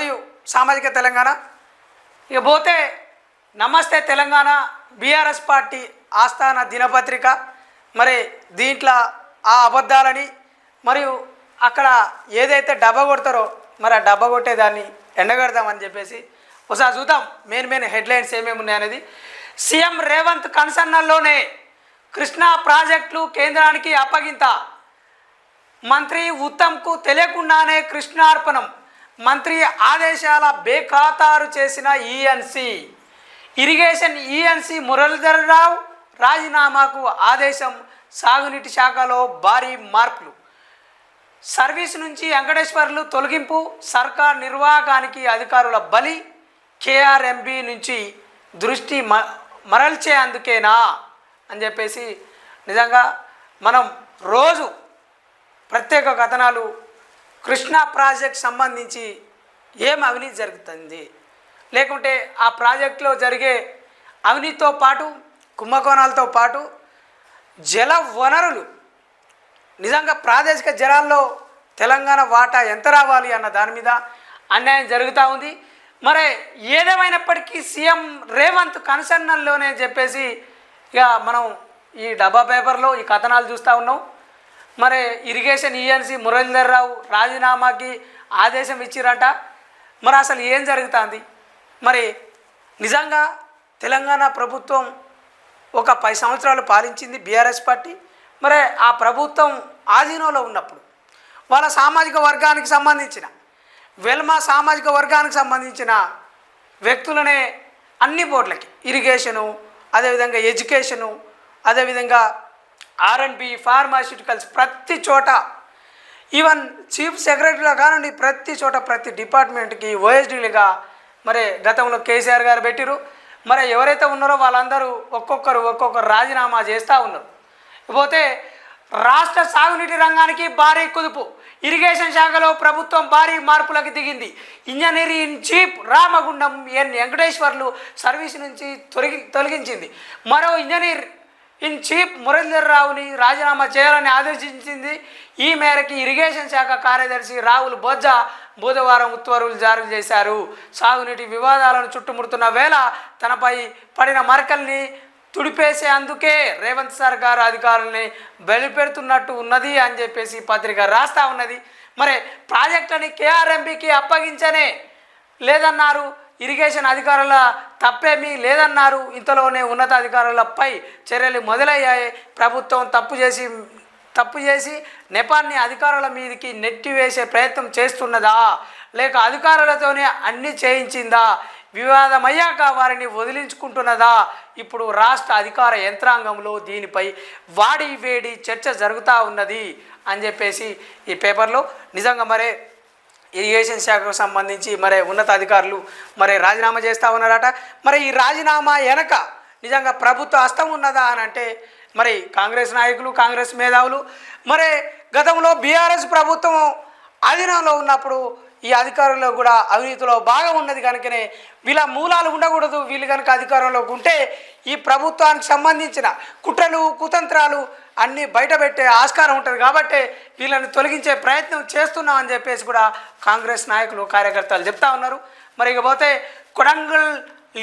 మరియు సామాజిక తెలంగాణ. ఇక పోతే నమస్తే తెలంగాణ బీఆర్ఎస్ పార్టీ ఆస్థాన దినపత్రిక. మరి దీంట్లో ఆ అబద్ధాలని మరియు అక్కడ ఏదైతే డబ్బా కొడతారో మరి ఆ డబ్బా కొట్టేదాన్ని ఎండగడదామని చెప్పేసి ఒకసారి చూద్దాం మెయిన్ మెయిన్ హెడ్లైన్స్ ఏమేమి ఉన్నాయనేది. సీఎం రేవంత్ కన్సర్నల్లోనే కృష్ణా ప్రాజెక్టులు కేంద్రానికి అప్పగింత. మంత్రి ఉత్తమ్కు తెలియకుండానే కృష్ణార్పణం. మంత్రి ఆదేశాల బేఖాతారు చేసిన ఈఎన్సి ఇరిగేషన్ ఈఎన్సి మురళీధరరావు రాజీనామాకు ఆదేశం సాగునీటి శాఖలో భారీ మార్పులు. సర్వీస్ నుంచి వెంకటేశ్వర్లు తొలగింపు సర్కార్ నిర్వాహకానికి అధికారుల బలి కేఆర్ఎంబి నుంచి దృష్టి మ మరల్చే అందుకేనా అని చెప్పేసి నిజంగా మనం రోజు ప్రత్యేక కథనాలు కృష్ణా ప్రాజెక్ట్ సంబంధించి ఏం అవినీతి జరుగుతుంది? లేకుంటే ఆ ప్రాజెక్టులో జరిగే అవినీతితో పాటు కుంభకోణాలతో పాటు జల వనరులు నిజంగా ప్రాదేశిక జలాల్లో తెలంగాణ వాటా ఎంత రావాలి అన్న దాని మీద అన్యాయం జరుగుతూ ఉంది. మరి ఏదేమైనప్పటికీ సీఎం రేవంత్ కన్సర్నల్లోనే చెప్పేసి ఇక మనం ఈ డబ్బా పేపర్లో ఈ కథనాలు చూస్తూ ఉన్నాం. మరి ఇరిగేషన్ ఈఎన్సి మురళీధర్ రావు రాజీనామాకి ఆదేశం ఇచ్చిరట. మరి అసలు ఏం జరుగుతుంది? మరి నిజంగా తెలంగాణ ప్రభుత్వం ఒక పది సంవత్సరాలు పాలించింది బీఆర్ఎస్ పార్టీ. మరి ఆ ప్రభుత్వం ఆధీనంలో ఉన్నప్పుడు వాళ్ళ సామాజిక వర్గానికి సంబంధించిన వెల్మా సామాజిక వర్గానికి సంబంధించిన వ్యక్తులనే అన్ని బోర్డులకి ఇరిగేషను అదేవిధంగా ఎడ్యుకేషను అదేవిధంగా ఆర్ఎండ్బి ఫార్మాస్యూటికల్స్ ప్రతి చోట. ఈవెన్ చీఫ్ సెక్రటరీలో కానివ్వండి ప్రతి చోట ప్రతి డిపార్ట్మెంట్కి ఓఎస్డీలుగా మరి గతంలో కేసీఆర్ గారు పెట్టిరు మరి ఎవరైతే ఉన్నారో వాళ్ళందరూ ఒక్కొక్కరు ఒక్కొక్కరు రాజీనామా చేస్తూ ఉన్నారు. పోతే రాష్ట్ర సాగునీటి రంగానికి భారీ కుదుపు. ఇరిగేషన్ శాఖలో ప్రభుత్వం భారీ మార్పులకు దిగింది. Engineer in chief Ramagundam N Venkateswarlu service నుంచి తొలగి తొలగించింది. మరో ఇంజనీర్ ఇన్ చీఫ్ మురళీధర్ రావుని రాజీనామా చేయాలని ఆదేశించింది. ఈ మేరకు ఇరిగేషన్ శాఖ కార్యదర్శి రాహుల్ బొజ్జ బుధవారం ఉత్తర్వులు జారీ చేశారు. సాగునీటి వివాదాలను చుట్టుముడుతున్న వేళ తనపై పడిన మరకల్ని తుడిపేసే అందుకే రేవంత్ సర్కార్ అధికారుల్ని బలిపెడుతున్నట్టు ఉన్నది అని చెప్పేసి పత్రిక రాస్తా ఉన్నది. మరి ప్రాజెక్టుని కేఆర్ఎంబికి అప్పగించనే లేదన్నారు. ఇరిగేషన్ అధికారుల తప్పేమీ లేదన్నారు. ఇంతలోనే ఉన్నతాధికారులపై చర్యలు మొదలయ్యాయి. ప్రభుత్వం తప్పు చేసి తప్పు చేసి నెపాన్ని అధికారుల మీదకి నెట్టివేసే ప్రయత్నం చేస్తున్నదా? లేక అధికారులతోనే అన్ని చేయించిందా? వివాదమయ్యాక వారిని వదిలించుకుంటున్నదా? ఇప్పుడు రాష్ట్ర అధికార యంత్రాంగంలో దీనిపై వాడి వేడి చర్చ జరుగుతూ ఉన్నది అని చెప్పేసి ఈ పేపర్లో నిజంగా మరే ఇరిగేషన్ శాఖకు సంబంధించి మరి ఉన్నతాధికారులు మరి రాజీనామా చేస్తూ ఉన్నారట. మరి ఈ రాజీనామా వెనక నిజంగా ప్రభుత్వ హస్తం ఉన్నదా అని అంటే మరి కాంగ్రెస్ నాయకులు కాంగ్రెస్ మేధావులు మరి గతంలో బీఆర్ఎస్ ప్రభుత్వం అధీనంలో ఉన్నప్పుడు ఈ అధికారంలో కూడా అవినీతిలో బాగా ఉన్నది కనుకనే వీళ్ళ మూలాలు ఉండకూడదు. వీళ్ళు కనుక అధికారంలోకి ఉంటే ఈ ప్రభుత్వానికి సంబంధించిన కుట్రలు కుతంత్రాలు అన్నీ బయటపెట్టే ఆస్కారం ఉంటుంది కాబట్టి వీళ్ళని తొలగించే ప్రయత్నం చేస్తున్నామని చెప్పేసి కూడా కాంగ్రెస్ నాయకులు కార్యకర్తలు చెప్తా ఉన్నారు. మరి ఇకపోతే కొడంగల్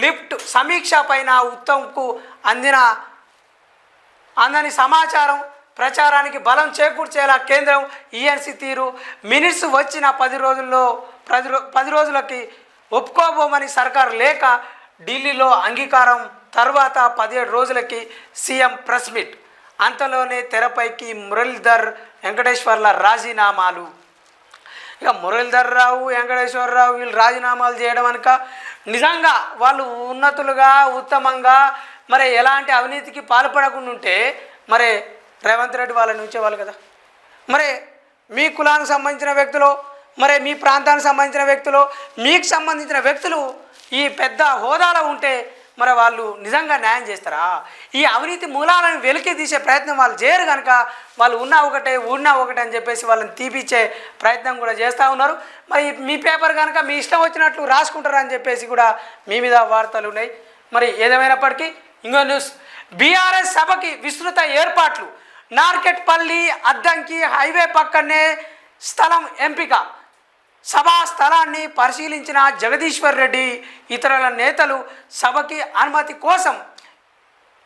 లిఫ్ట్ సమీక్ష పైన ఉత్తమ్కు అందిన అందని సమాచారం ప్రచారానికి బలం చేకూర్చేలా కేంద్రం ఈఎన్సీ తీరు. మినిట్స్ వచ్చిన పది రోజుల్లో పది రో పది రోజులకి ఒప్పుకోబోమని సర్కారు లేక ఢిల్లీలో అంగీకారం తర్వాత పదిహేడు రోజులకి సీఎం ప్రెస్ మీట్. అంతలోనే తెరపైకి మురళీధర్ వెంకటేశ్వర్ల రాజీనామాలు. ఇక మురళీధర్ రావు వెంకటేశ్వరరావు వీళ్ళు రాజీనామాలు చేయడం అనక నిజంగా వాళ్ళు ఉన్నతులుగా ఉత్తమంగా మరి ఎలాంటి అవినీతికి పాల్పడకుండా ఉంటే మరి రేవంత్ రెడ్డి వాళ్ళని ఉంచేవాళ్ళు కదా. మరి మీ కులానికి సంబంధించిన వ్యక్తులు మరి మీ ప్రాంతానికి సంబంధించిన వ్యక్తులు మీకు సంబంధించిన వ్యక్తులు ఈ పెద్ద హోదాలో ఉంటే మరి వాళ్ళు నిజంగా న్యాయం చేస్తారా? ఈ అవినీతి మూలాలను వెలికి తీసే ప్రయత్నం వాళ్ళు చేయరు కనుక వాళ్ళు ఉన్నా ఒకటే ఉన్నా ఒకటే అని చెప్పేసి వాళ్ళని తీపిచ్చే ప్రయత్నం కూడా చేస్తూ ఉన్నారు. మరి మీ పేపర్ కనుక మీ ఇష్టం వచ్చినట్లు రాసుకుంటారు అని చెప్పేసి కూడా మీ మీద వార్తలు ఉన్నాయి. మరి ఏదేమైనప్పటికీ ఇంకో న్యూస్. బీఆర్ఎస్ సభకి విస్తృత ఏర్పాట్లు. నార్కెట్పల్లి అద్దంకి హైవే పక్కనే స్థలం ఎంపిక. సభా స్థలాన్ని పరిశీలించిన జగదీశ్వర్ రెడ్డి ఇతరుల నేతలు సభకి అనుమతి కోసం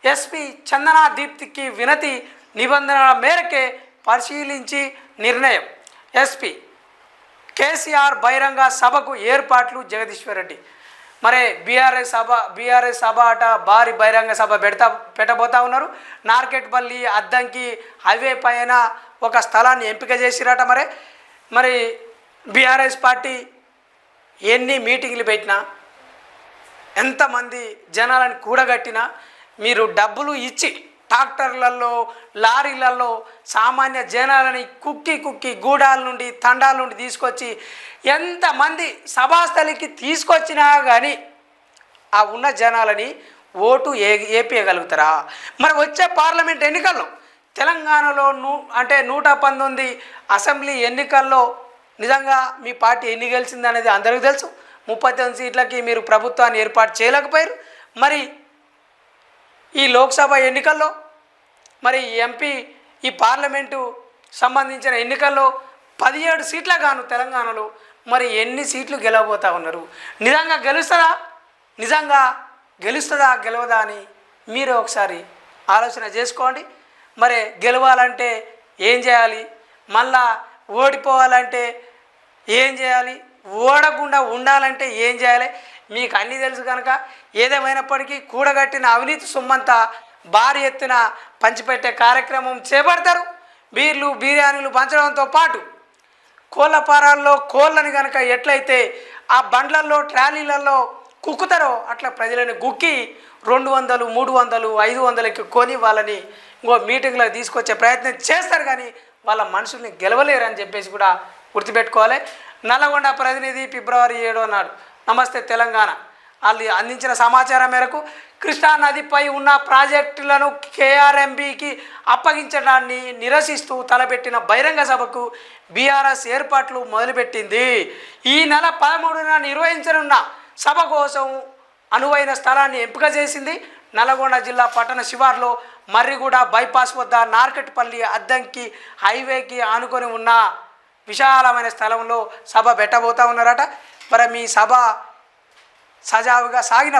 ఎస్పీ చందనా దీప్తికి వినతి నిబంధనల మేరకే పరిశీలించి నిర్ణయం. ఎస్పీ కేసీఆర్ బహిరంగ సభకు ఏర్పాట్లు జగదీశ్వర్ రెడ్డి. మరి బీఆర్ఎస్ సభ బీఆర్ఎస్ సభ అట భారీ బహిరంగ సభ పెడతా పెట్టబోతా ఉన్నారు. నార్కెట్పల్లి అద్దంకి హైవే పైన ఒక స్థలాన్ని ఎంపిక చేసిరట మరి. మరి బీఆర్ఎస్ పార్టీ ఎన్ని మీటింగ్లు పెట్టినా ఎంతమంది జనాలను కూడగట్టినా మీరు డబ్బులు ఇచ్చి ట్రాక్టర్లలో లారీలలో సామాన్య జనాలని కుక్కి కుక్కి గూడాల నుండి తండాల నుండి తీసుకొచ్చి ఎంతమంది సభాస్థలికి తీసుకొచ్చినా కానీ ఆ ఉన్న జనాలని ఓటు ఏ ఏపీయగలుగుతారా? మరి వచ్చే పార్లమెంట్ ఎన్నికల్లో తెలంగాణలో నూ అంటే నూట పంతొమ్మిది అసెంబ్లీ ఎన్నికల్లో నిజంగా మీ పార్టీ ఎన్ని గెలిచింది అనేది అందరికీ తెలుసు. ముప్పై తొమ్మిది సీట్లకి మీరు ప్రభుత్వాన్ని ఏర్పాటు చేయలేకపోయారు. మరి ఈ లోక్సభ ఎన్నికల్లో మరి ఎంపీ ఈ పార్లమెంటు సంబంధించిన ఎన్నికల్లో పదిహేడు సీట్ల గాను తెలంగాణలో మరి ఎన్ని సీట్లు గెలవబోతా ఉన్నారు? నిజంగా గెలుస్తుందా? నిజంగా గెలుస్తుందా గెలవదా అని మీరు ఒకసారి ఆలోచన చేసుకోండి. మరి గెలవాలంటే ఏం చేయాలి? మళ్ళా ఓడిపోవాలంటే ఏం చేయాలి? ఓడకుండా ఉండాలంటే ఏం చేయాలి? మీకు అన్నీ తెలుసు కనుక ఏదేమైనప్పటికీ కూడగట్టిన అవినీతి సొమ్మంతా భారీ ఎత్తున పంచిపెట్టే కార్యక్రమం చేపడతారు. బీర్లు బిర్యానీలు పంచడంతో పాటు కోళ్ళ పారాల్లో కోళ్ళని కనుక ఎట్లయితే ఆ బండ్లల్లో ట్రాలీలలో కుక్కుతారో అట్లా ప్రజలను గుక్కి రెండు వందలు మూడు వందలు ఐదు వందలకి కొని వాళ్ళని ఇంకో మీటింగ్లకు తీసుకొచ్చే ప్రయత్నం చేస్తారు కానీ వాళ్ళ మనుషుల్ని గెలవలేరని చెప్పేసి కూడా గుర్తుపెట్టుకోవాలి. నల్లగొండ ప్రతినిధి ఫిబ్రవరి ఏడో నాడు. నమస్తే తెలంగాణ. వాళ్ళు అందించిన సమాచారం మేరకు కృష్ణా నదిపై ఉన్న ప్రాజెక్టులను కేఆర్ఎంబికి అప్పగించడాన్ని నిరసిస్తూ తలపెట్టిన బహిరంగ సభకు బీఆర్ఎస్ ఏర్పాట్లు మొదలుపెట్టింది. ఈ నెల పదమూడున నిర్వహించనున్న సభ కోసం అనువైన స్థలాన్ని ఎంపిక చేసింది నల్గొండ జిల్లా పట్టణ శివార్లో మర్రిగూడ బైపాస్ వద్ద నార్కెట్పల్లి అద్దంకి హైవేకి ఆనుకొని ఉన్న విశాలమైన స్థలంలో సభ పెట్టబోతా ఉన్నారట. మరి మీ సభ సజావుగా సాగిన